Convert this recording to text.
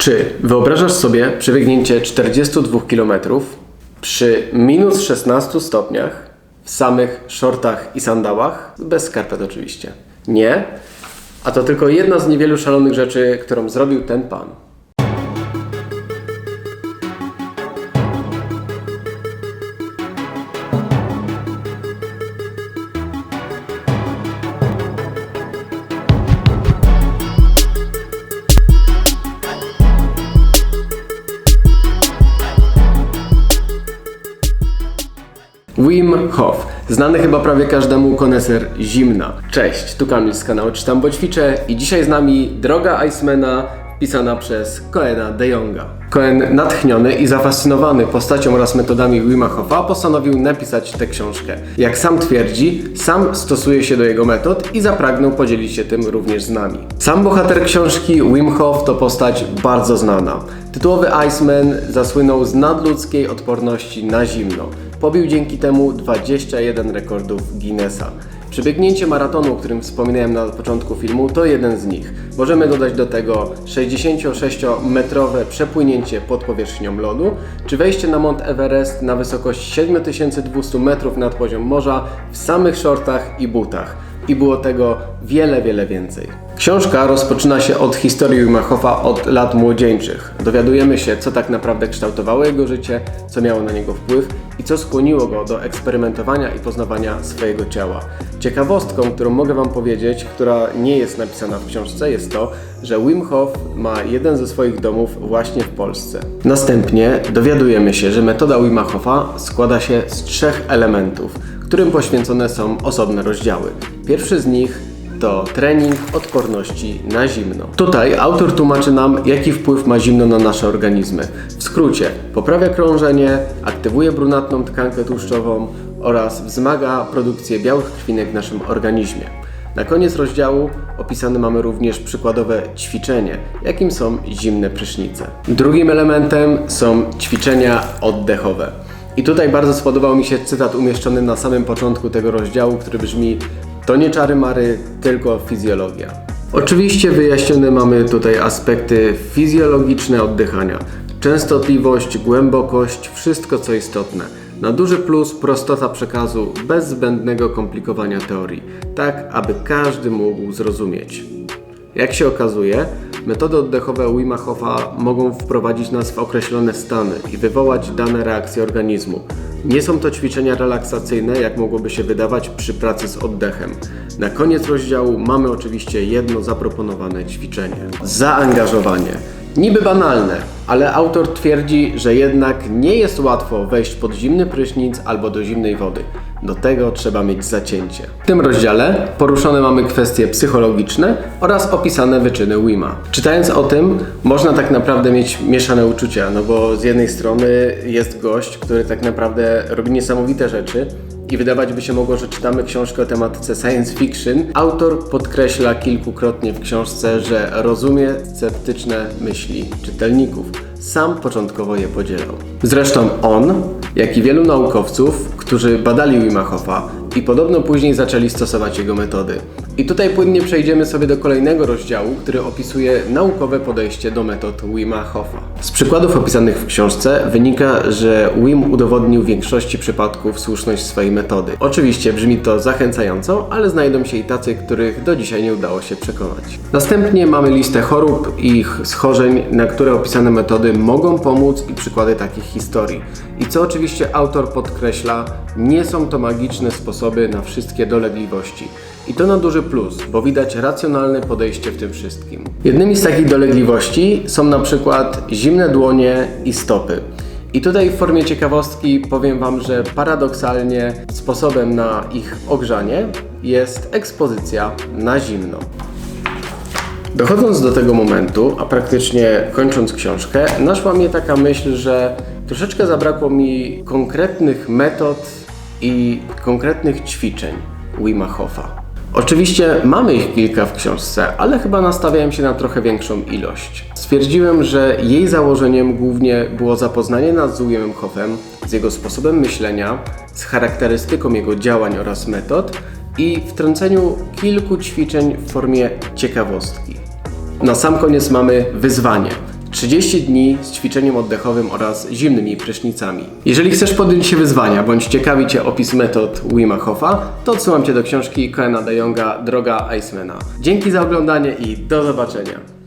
Czy wyobrażasz sobie przebiegnięcie 42 km przy minus 16 stopniach w samych shortach i sandałach? Bez skarpet oczywiście. Nie? A to tylko jedna z niewielu szalonych rzeczy, którą zrobił ten pan. Wim Hof, znany chyba prawie każdemu koneser zimna. Cześć, tu Kamil z kanału Czytam Bo Ćwiczę i dzisiaj z nami droga Icemana pisana przez Koena de Jonga. Koen, natchniony i zafascynowany postacią oraz metodami Wima Hofa, postanowił napisać tę książkę. Jak sam twierdzi, sam stosuje się do jego metod i zapragnął podzielić się tym również z nami. Sam bohater książki, Wim Hof, to postać bardzo znana. Tytułowy Iceman zasłynął z nadludzkiej odporności na zimno. Pobił dzięki temu 21 rekordów Guinnessa. Przebiegnięcie maratonu, o którym wspominałem na początku filmu, to jeden z nich. Możemy dodać do tego 66-metrowe przepłynięcie pod powierzchnią lodu, czy wejście na Mount Everest na wysokość 7200 metrów nad poziom morza w samych shortach i butach. I było tego wiele, wiele więcej. Książka rozpoczyna się od historii Wima Hofa od lat młodzieńczych. Dowiadujemy się, co tak naprawdę kształtowało jego życie, co miało na niego wpływ i co skłoniło go do eksperymentowania i poznawania swojego ciała. Ciekawostką, którą mogę Wam powiedzieć, która nie jest napisana w książce, jest to, że Wim Hof ma jeden ze swoich domów właśnie w Polsce. Następnie dowiadujemy się, że metoda Wima Hofa składa się z trzech elementów, którym poświęcone są osobne rozdziały. Pierwszy z nich to trening odporności na zimno. Tutaj autor tłumaczy nam, jaki wpływ ma zimno na nasze organizmy. W skrócie, poprawia krążenie, aktywuje brunatną tkankę tłuszczową oraz wzmaga produkcję białych krwinek w naszym organizmie. Na koniec rozdziału opisane mamy również przykładowe ćwiczenie, jakim są zimne prysznice. Drugim elementem są ćwiczenia oddechowe. I tutaj bardzo spodobał mi się cytat umieszczony na samym początku tego rozdziału, który brzmi: To nie czary mary, tylko fizjologia. Oczywiście wyjaśnione mamy tutaj aspekty fizjologiczne oddychania. Częstotliwość, głębokość, wszystko co istotne. Na duży plus prostota przekazu bez zbędnego komplikowania teorii, tak aby każdy mógł zrozumieć. Jak się okazuje, metody oddechowe Wima Hofa mogą wprowadzić nas w określone stany i wywołać dane reakcje organizmu. Nie są to ćwiczenia relaksacyjne, jak mogłoby się wydawać przy pracy z oddechem. Na koniec rozdziału mamy oczywiście jedno zaproponowane ćwiczenie. Zaangażowanie. Niby banalne, ale autor twierdzi, że jednak nie jest łatwo wejść pod zimny prysznic albo do zimnej wody. Do tego trzeba mieć zacięcie. W tym rozdziale poruszone mamy kwestie psychologiczne oraz opisane wyczyny Wima. Czytając o tym, można tak naprawdę mieć mieszane uczucia, no bo z jednej strony jest gość, który tak naprawdę robi niesamowite rzeczy, i wydawać by się mogło, że czytamy książkę o tematyce science fiction, autor podkreśla kilkukrotnie w książce, że rozumie sceptyczne myśli czytelników. Sam początkowo je podzielał. Zresztą on, jak i wielu naukowców, którzy badali Wima i podobno później zaczęli stosować jego metody. I tutaj płynnie przejdziemy sobie do kolejnego rozdziału, który opisuje naukowe podejście do metod Wima Hofa. Z przykładów opisanych w książce wynika, że Wim udowodnił w większości przypadków słuszność swojej metody. Oczywiście brzmi to zachęcająco, ale znajdą się i tacy, których do dzisiaj nie udało się przekonać. Następnie mamy listę chorób i ich schorzeń, na które opisane metody mogą pomóc i przykłady takich historii. I co oczywiście autor podkreśla, nie są to magiczne sposoby na wszystkie dolegliwości. I to na duży plus, bo widać racjonalne podejście w tym wszystkim. Jednymi z takich dolegliwości są na przykład zimne dłonie i stopy. I tutaj w formie ciekawostki powiem Wam, że paradoksalnie sposobem na ich ogrzanie jest ekspozycja na zimno. Dochodząc do tego momentu, a praktycznie kończąc książkę, naszła mnie taka myśl, że troszeczkę zabrakło mi konkretnych metod i konkretnych ćwiczeń Wima Hofa. Oczywiście mamy ich kilka w książce, ale chyba nastawiałem się na trochę większą ilość. Stwierdziłem, że jej założeniem głównie było zapoznanie nas z Wimem Hofem, z jego sposobem myślenia, z charakterystyką jego działań oraz metod i wtrąceniu kilku ćwiczeń w formie ciekawostki. Na sam koniec mamy wyzwanie, 30 dni z ćwiczeniem oddechowym oraz zimnymi prysznicami. Jeżeli chcesz podjąć się wyzwania, bądź ciekawi Cię opis metod Wima Hofa, to odsyłam Cię do książki Koena de Jonga Droga Icemana. Dzięki za oglądanie i do zobaczenia.